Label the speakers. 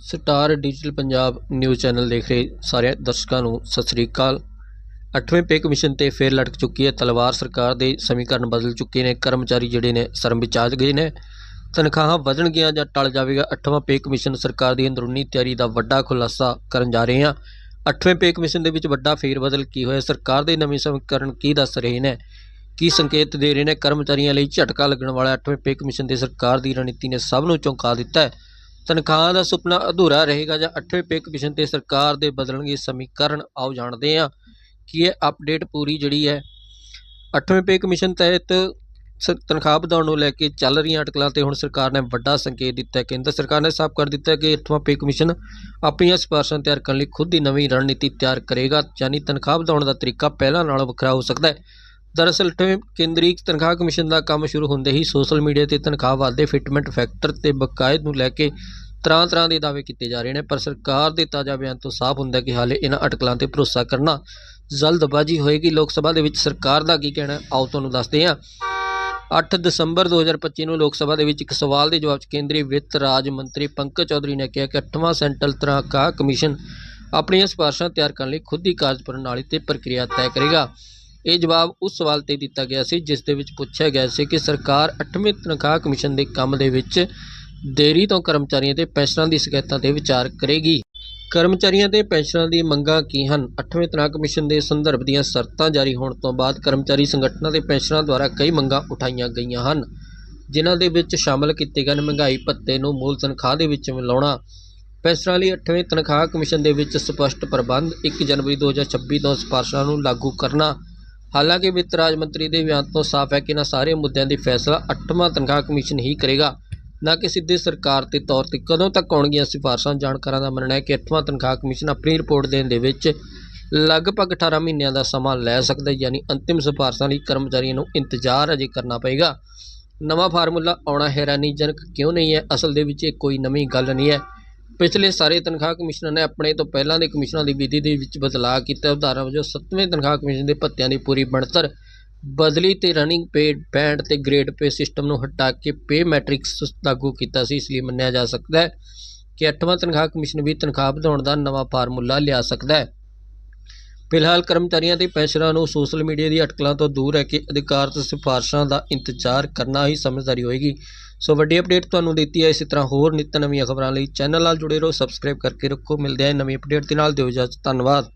Speaker 1: Star digital Punjab news channel ਦੇਖ ਰਹੇ ਸਾਰੇ ਦਰਸ਼ਕਾਂ ਨੂੰ ਸਤਿ ਸ੍ਰੀ ਅਕਾਲ। 8ਵੇਂ ਪੇ ਕਮਿਸ਼ਨ ਤੇ ਫੇਰ ਲਟਕ ਚੁੱਕੀ ਹੈ ਤਲਵਾਰ ਸਰਕਾਰ ਦੇ ਸਮੀਕਰਨ ਬਦਲ ਚੁੱਕੇ ਨੇ, ਕਰਮਚਾਰੀ ਜਿਹੜੇ ਨੇ ਸ਼ਰਮ ਵਿੱਚ ਆ ਗਏ ਨੇ। ਤਨਖਾਹਾਂ ਵਧਣਗੀਆਂ ਜਾਂ ਟਲ ਜਾਵੇਗਾ 8ਵਾਂ ਪੇ ਕਮਿਸ਼ਨ ਸਰਕਾਰ ਦੀ ਅੰਦਰੂਨੀ ਤਿਆਰੀ ਦਾ ਵੱਡਾ ਖੁਲਾਸਾ ਕਰਨ ਜਾ ਰਹੇ ਹਾਂ। 8ਵੇਂ ਪੇ ਕਮਿਸ਼ਨ ਦੇ ਵਿੱਚ ਵੱਡਾ ਫੇਰ ਬਦਲ ਕੀ ਹੋਇਆ, ਸਰਕਾਰ ਦੇ ਨਵੇਂ ਸਮੀਕਰਨ ਕੀ ਦੱਸ ਰਹੇ ਨੇ? ਕੀ ਸੰਕੇਤ ਦੇ ਰਹੇ ਨੇ? ਕਰਮਚਾਰੀਆਂ ਲਈ ਝਟਕਾ ਲੱਗਣ ਵਾਲਾ 8ਵੇਂ ਪੇ ਕਮਿਸ਼ਨ ਦੇ ਸਰਕਾਰ ਦੀ ਰਣਨੀਤੀ ਨੇ ਸਭ ਨੂੰ ਚੌਂਕਾ ਦਿੱਤਾ ਹੈ। ਤਨਖਾਹ ਦਾ ਸੁਪਨਾ ਅਧੂਰਾ ਰਹੇਗਾ ਜਾਂ 8ਵੇਂ ਪੇ ਕਮਿਸ਼ਨ ਤੇ ਸਰਕਾਰ ਦੇ ਬਦਲਣਗੇ ਸਮੀਕਰਨ, ਆਓ ਜਾਣਦੇ ਹਾਂ ਕਿ ਇਹ ਅਪਡੇਟ ਪੂਰੀ ਜਿਹੜੀ ਹੈ 8ਵੇਂ ਪੇ ਕਮਿਸ਼ਨ ਤਹਿਤ ਸ- ਤਨਖਾਹ ਵਧਾਉਣ ਨੂੰ ਲੈ ਕੇ ਚੱਲ ਰਹੀਆਂ ਅਟਕਲਾਂ ਤੇ ਹੁਣ ਸਰਕਾਰ ਨੇ ਵੱਡਾ ਸੰਕੇਤ ਦਿੱਤਾ ਹੈ। ਕੇਂਦਰ ਸਰਕਾਰ ਨੇ ਸਾਫ਼ ਕਰ ਦਿੱਤਾ ਹੈ ਕਿ 8ਵਾਂ ਪੇ ਕਮਿਸ਼ਨ ਆਪਣੀਆਂ ਸਿਫਾਰਸ਼ਾਂ ਤਿਆਰ ਕਰਨ ਲਈ ਖੁਦ ਹੀ ਨਵੀਂ ਰਣਨੀਤੀ ਤਿਆਰ ਕਰੇਗਾ, ਯਾਨੀ ਤਨਖਾਹ ਵਧਾਉਣ ਦਾ ਤਰੀਕਾ ਪਹਿਲਾਂ ਨਾਲੋਂ ਵੱਖਰਾ ਹੋ ਸਕਦਾ ਹੈ। ਦਰਅਸਲ 8ਵੇਂ ਕੇਂਦਰੀ ਤਨਖਾਹ ਕਮਿਸ਼ਨ ਦਾ ਕੰਮ ਸ਼ੁਰੂ ਹੁੰਦੇ ਹੀ ਸੋਸ਼ਲ ਮੀਡੀਆ ਤੇ ਤਨਖਾਹ ਵਾਧੇ, ਫਿਟਮੈਂਟ ਫੈਕਟਰ ਤੇ ਬਕਾਇਦ ਨੂੰ ਲੈ ਕੇ ਤਰ੍ਹਾਂ ਤਰ੍ਹਾਂ ਦੇ ਦਾਅਵੇ ਕੀਤੇ ਜਾ ਰਹੇ ਨੇ, ਪਰ ਸਰਕਾਰ ਦੇ ਤਾਜ਼ਾ ਬਿਆਨ ਤੋਂ ਸਾਫ਼ ਹੁੰਦਾ ਕਿ ਹਾਲੇ ਇਹਨਾਂ ਅਟਕਲਾਂ ਤੇ ਭਰੋਸਾ ਕਰਨਾ ਜਲਦਬਾਜ਼ੀ ਹੋਏਗੀ। ਲੋਕ ਸਭਾ ਦੇ ਵਿੱਚ ਸਰਕਾਰ ਦਾ ਕੀ ਕਹਿਣਾ ਆਓ ਤੁਹਾਨੂੰ ਦੱਸਦੇ ਹਾਂ। 8 ਦਸੰਬਰ 2025 ਨੂੰ ਲੋਕ ਸਭਾ ਦੇ ਵਿੱਚ ਇੱਕ ਸਵਾਲ ਦੇ ਜਵਾਬ 'ਚ ਕੇਂਦਰੀ ਵਿੱਤ ਰਾਜ ਮੰਤਰੀ ਪੰਕਜ ਚੌਧਰੀ ਨੇ ਕਿਹਾ ਕਿ 8ਵਾਂ ਸੈਂਟਰਲ ਤਨਖਾਹ ਕਮਿਸ਼ਨ ਆਪਣੀਆਂ ਸਿਫਾਰਸ਼ਾਂ ਤਿਆਰ ਕਰਨ ਲਈ ਖੁਦ ਹੀ ਕਾਰਜ ਪ੍ਰਣਾਲੀ ਤੇ ਪ੍ਰਕਿਰਿਆ ਤੈਅ ਕਰੇਗਾ। ਇਹ ਜਵਾਬ ਉਸ ਸਵਾਲ ਤੇ ਦਿੱਤਾ ਗਿਆ ਸੀ, ਜਿਸ ਦੇ ਵਿੱਚ ਪੁੱਛਿਆ ਗਿਆ ਸੀ ਕਿ ਸਰਕਾਰ 8ਵੇਂ ਤਨਖਾਹ ਕਮਿਸ਼ਨ ਦੇ ਕੰਮ ਦੇ ਵਿੱਚ ਦੇਰੀ ਤੋਂ ਕਰਮਚਾਰੀਆਂ ਤੇ ਪੈਨਸ਼ਨਾਂ ਦੀ ਸ਼ਿਕਾਇਤਾਂ ਤੇ ਵਿਚਾਰ ਕਰੇਗੀ। ਕਰਮਚਾਰੀਆਂ ਤੇ ਪੈਨਸ਼ਨਾਂ ਦੀ ਮੰਗਾਂ ਕੀ ਹਨ? 8ਵੇਂ ਤਨਖਾਹ ਕਮਿਸ਼ਨ ਦੇ ਸੰਦਰਭ ਦੀਆਂ ਸ਼ਰਤਾਂ ਜਾਰੀ ਹੋਣ ਤੋਂ ਬਾਅਦ ਕਰਮਚਾਰੀ ਸੰਗਠਨਾਂ ਤੇ ਪੈਨਸ਼ਨਾਂ ਦੁਆਰਾ ਕਈ ਮੰਗਾਂ ਉਠਾਈਆਂ ਗਈਆਂ ਹਨ, ਜਿਨ੍ਹਾਂ ਦੇ ਵਿੱਚ ਸ਼ਾਮਲ ਕੀਤੇ ਗਏ ਮਹਿੰਗਾਈ ਭੱਤੇ ਨੂੰ ਮੂਲ ਤਨਖਾਹ ਦੇ ਵਿੱਚ ਮਿਲਾਉਣਾ। ਪੈਨਸ਼ਨਾਂ ਲਈ 8ਵੇਂ ਤਨਖਾਹ ਕਮਿਸ਼ਨ ਦੇ ਵਿੱਚ ਸਪਸ਼ਟ ਪ੍ਰਬੰਧ 1 ਜਨਵਰੀ 2026 ਤੋਂ ਸਿਫਾਰਸ਼ਾਂ ਨੂੰ ਲਾਗੂ ਕਰਨਾ। ਹਾਲਾਂਕਿ ਵਿੱਤ ਰਾਜ ਮੰਤਰੀ ਦੇ ਬਿਆਨ ਤੋਂ ਸਾਫ਼ ਹੈ ਕਿ ਇਹਨਾਂ ਸਾਰੇ ਮੁੱਦਿਆਂ ਦੀ ਫੈਸਲਾ 8ਵਾਂ ਤਨਖਾਹ ਕਮਿਸ਼ਨ ਹੀ ਕਰੇਗਾ। ਨਾ ਕਿ ਸਿੱਧੇ ਸਰਕਾਰ ਦੇ ਤੌਰ ਤੇ ਕਦੋਂ ਤੱਕ ਆਉਣਗੀਆਂ ਸਿਫਾਰਸ਼ਾਂ? ਜਾਣਕਾਰਾਂ ਦਾ ਮੰਨਣਾ ਹੈ ਕਿ 8ਵਾਂ ਤਨਖਾਹ ਕਮਿਸ਼ਨ ਆਪਣੀ ਰਿਪੋਰਟ ਦੇਣ ਦੇ ਵਿੱਚ ਲਗਭਗ 18 ਮਹੀਨਿਆਂ ਦਾ ਸਮਾਂ ਲੈ ਸਕਦਾ ਹੈ, ਯਾਨੀ ਅੰਤਿਮ ਸਿਫਾਰਸ਼ਾਂ ਲਈ ਕਰਮਚਾਰੀਆਂ ਨੂੰ ਇੰਤਜ਼ਾਰ ਅਜੇ ਕਰਨਾ ਪਏਗਾ। ਨਵਾਂ ਫਾਰਮੂਲਾ ਆਉਣਾ ਹੈਰਾਨੀਜਨਕ ਕਿਉਂ ਨਹੀਂ ਹੈ? ਅਸਲ ਦੇ ਵਿੱਚ ਇਹ ਕੋਈ ਨਵੀਂ ਗੱਲ ਨਹੀਂ ਹੈ। ਪਿਛਲੇ ਸਾਰੇ ਤਨਖਾਹ ਕਮਿਸ਼ਨਰ ਨੇ ਆਪਣੇ ਤੋਂ ਪਹਿਲਾਂ ਦੇ ਕਮਿਸ਼ਨਾਂ ਦੀ ਵਿਧੀ ਦੇ ਵਿੱਚ ਬਦਲਾਅ ਕੀਤਾ। ਉਦਾਹਰਨ ਵਜੋਂ 7ਵੇਂ ਤਨਖਾਹ ਕਮਿਸ਼ਨ ਦੇ ਭੱਤਿਆਂ ਦੀ ਪੂਰੀ ਬਣਤਰ ਬਦਲੀ ਤੇ ਰਨਿੰਗ ਪੇਡ ਬੈਂਡ ਤੇ ਗ੍ਰੇਡ ਪੇ ਸਿਸਟਮ ਨੂੰ ਹਟਾ ਕੇ ਪੇ ਮੈਟ੍ਰਿਕਸ ਲਾਗੂ ਕੀਤਾ ਸੀ, ਇਸ ਲਈ ਮੰਨਿਆ ਜਾ ਸਕਦਾ ਹੈ ਕਿ 8ਵਾਂ ਤਨਖਾਹ ਕਮਿਸ਼ਨ ਵੀ ਤਨਖਾਹ ਵਧਾਉਣ ਦਾ ਨਵਾਂ ਫਾਰਮੂਲਾ ਲਿਆ ਸਕਦਾ ਹੈ। ਫਿਲਹਾਲ ਕਰਮਚਾਰੀਆਂ ਤੇ ਪੈਨਸ਼ਨਰਾਂ ਨੂੰ ਸੋਸ਼ਲ ਮੀਡੀਆ ਦੀ ਅਟਕਲਾਂ ਤੋਂ ਦੂਰ ਰਹਿ ਕੇ ਅਧਿਕਾਰ ਅਧਿਕਾਰਤ ਸਿਫਾਰਸ਼ਾਂ ਦਾ ਇੰਤਜ਼ਾਰ ਕਰਨਾ ਹੀ ਸਮਝਦਾਰੀ ਹੋਏਗੀ। ਸੋ ਵੱਡੀ ਅਪਡੇਟ ਤੁਹਾਨੂੰ ਦਿੱਤੀ ਹੈ, ਇਸੇ ਤਰ੍ਹਾਂ ਹੋਰ ਨਿੱਤ ਨਵੀਆਂ ਖਬਰਾਂ ਲਈ ਚੈਨਲ ਨਾਲ ਜੁੜੇ ਰਹੋ ਸਬਸਕ੍ਰਾਈਬ ਕਰਕੇ ਰੱਖੋ। ਮਿਲਦੇ ਹਾਂ ਨਵੀਂ ਅਪਡੇਟ ਦੇ ਨਾਲ, ਦਿਓ ਇਜਾਜ਼ਤ, ਧੰਨਵਾਦ।